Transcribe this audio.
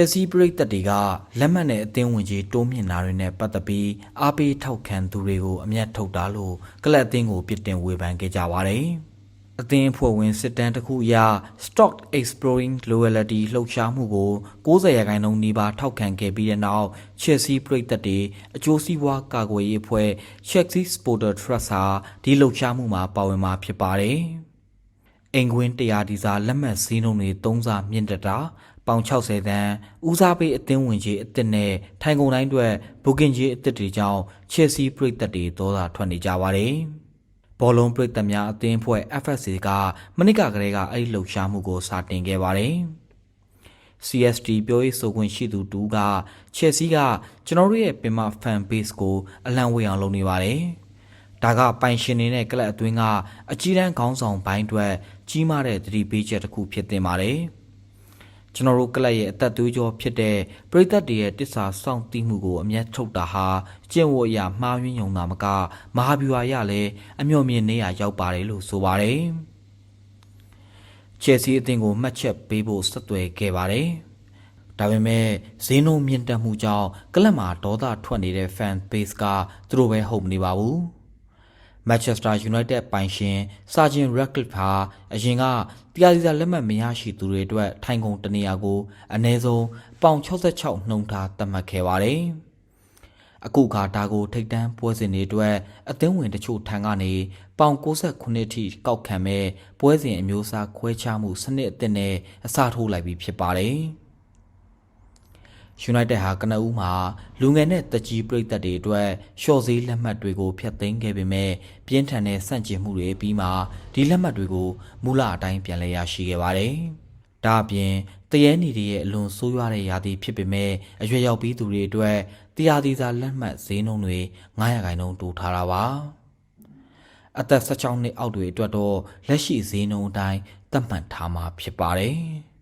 ယ်ဆီပရိသတ်တွေကလက်မှတ်နဲ့အသင်းဝင်ကြီးတိုးမြင့်တာတွေနဲ့ပတ်သက်ပြီးအားပေးထောက်ခံသူတွေကိုအမျက်ထုတ်တာလို့ကလပ်အသင်းကိုပြစ်တင်ဝေဖန်ခဲ့ကြပါတယ်။အသင်းအဖွဲ့ဝင်စစ်တမ်းတစ်ခုအရ Stock Exploring Loyalty လှုပ်ရှားမှုကို90ရာခိုင်နှုန်းနီးပါးထောက်ခံခဲ့ပြီးတဲ့နောက် Chelsea ပရိသတ်တွေအကျိုးစီးပွားကာကွယ်ရေးအဖွဲ့ Chelsea Supporter Trust ဟာဒီလှုပ်ရှားမှုမှာပါဝင်မှာဖြစ်ပါတယ်။ အိမ်ကွင်း100ဒီစာလက်မှတ်စည်းနှုန်းတွေ3စာမြင့်တက်တာပေါင်60တန်းဦးစားပေးအသင်းဝင်ကြီးအစ်စ်နဲ့ထိုင်ကုန်တိုင်းအတွက်ဘုကင်ကြီးအစ်စ်တွေကြောင့်ချယ်ဆီပရိသတ်တွေဒေါသထွက်နေကြပါတယ်။ဘောလုံးပရိသတ်များအသင်းအဖွဲ့ FSC ကမနစ်ကကလေးကအဲ့ဒီလှုပ်ရှားမှုကိုစတင်ခဲ့ပါတယ်။ CST ပြောရေးဆိုခွင့်ရှိသူတူကချယ်ဆီကကျွန်တော်တို့ရဲ့ပင်မ fan base ကိုအလံဝေအောင်လုပ်နေပါတယ်။ ဒါကပိုင်ရှင်တွေနဲ့ကလပ်အတွင်းကအကြီးတန်းခေါင်းဆောင်ပိုင်းအတွက်ကြီးမားတဲ့သတိပေးချက်တစ်ခုဖြစ်တင်ပါတယ်။ကျွန်တော်တို့ကလပ်ရဲ့အသက်သွေးကြောဖြစ်တဲ့ပြည်သက်တွေရဲ့တစ္ဆာစောင့်သိမှုကိုအမျက်ထုတ်တာဟာကျင့်ဝတ်အရာမှားယွင်းယုံတာမကမဟာဗျူဟာရလည်းအမျှော်မြင်နေရရောက်ပါတယ်လို့ဆိုပါတယ်။ချယ်ဆီအသင်းကိုမှတ်ချက်ပေးဖို့ဆက်သွယ်ခဲ့ပါတယ်။ဒါပေမဲ့ဈေးနှုန်းမြင့်တက်မှုကြောင့်ကလပ်မှာဒေါသထွက်နေတဲ့ fan base ကသူတို့ပဲဟုတ်မနေပါဘူး။ Manchester United ပိုင်ရှင်စာဂျင် Radcliffe ဟာအရင်ကတရားစီစာလက်မှတ်မရရှိသူတွေအတွက်ထိုင်ကုန်တနေရာကိုအနည်းဆုံးပေါင်66နှုန်းထားသတ်မှတ်ခဲ့ပါတယ်။အခုခါဒါကိုထိတ်တန်းပွဲစဉ်တွေအတွက်အသင်းဝင်တချို့ထံကနေပေါင်69ထိကောက်ခံမဲ့ပွဲစဉ်အမျိုးအစားခွဲခြားမှုစနစ်အသစ်နဲ့အစားထိုးလိုက်ပြီးဖြစ်ပါတယ်။ United ဟာကနအူးမှာလူငယ်နဲ့တကြီးပြည်သက်တွေအတွက်ရှော့ဈေးလက်မှတ်တွေကိုဖျက်သိမ်းခဲ့ပေမဲ့ပြင်းထန်တဲ့ဆန့်ကျင်မှုတွေပြီးမှဒီလက်မှတ်တွေကိုမူလအတိုင်းပြန်လည်ရရှိခဲ့ပါတယ်။ဒါအပြင်တရဲနီတွေရဲ့အလွန်ဆိုးရွားတဲ့ယာတီဖြစ်ပေမဲ့အရွယ်ရောက်ပြီးသူတွေအတွက်တရားသီစာလက်မှတ်ဈေးနှုန်းတွေ900ခိုင်နှုန်းတိုးထားတာပါ။အသက်16နှစ်အောက်တွေအတွက်တော့လက်ရှိဈေးနှုန်းအတိုင်းသတ်မှတ်ထားမှာဖြစ်ပါတယ်။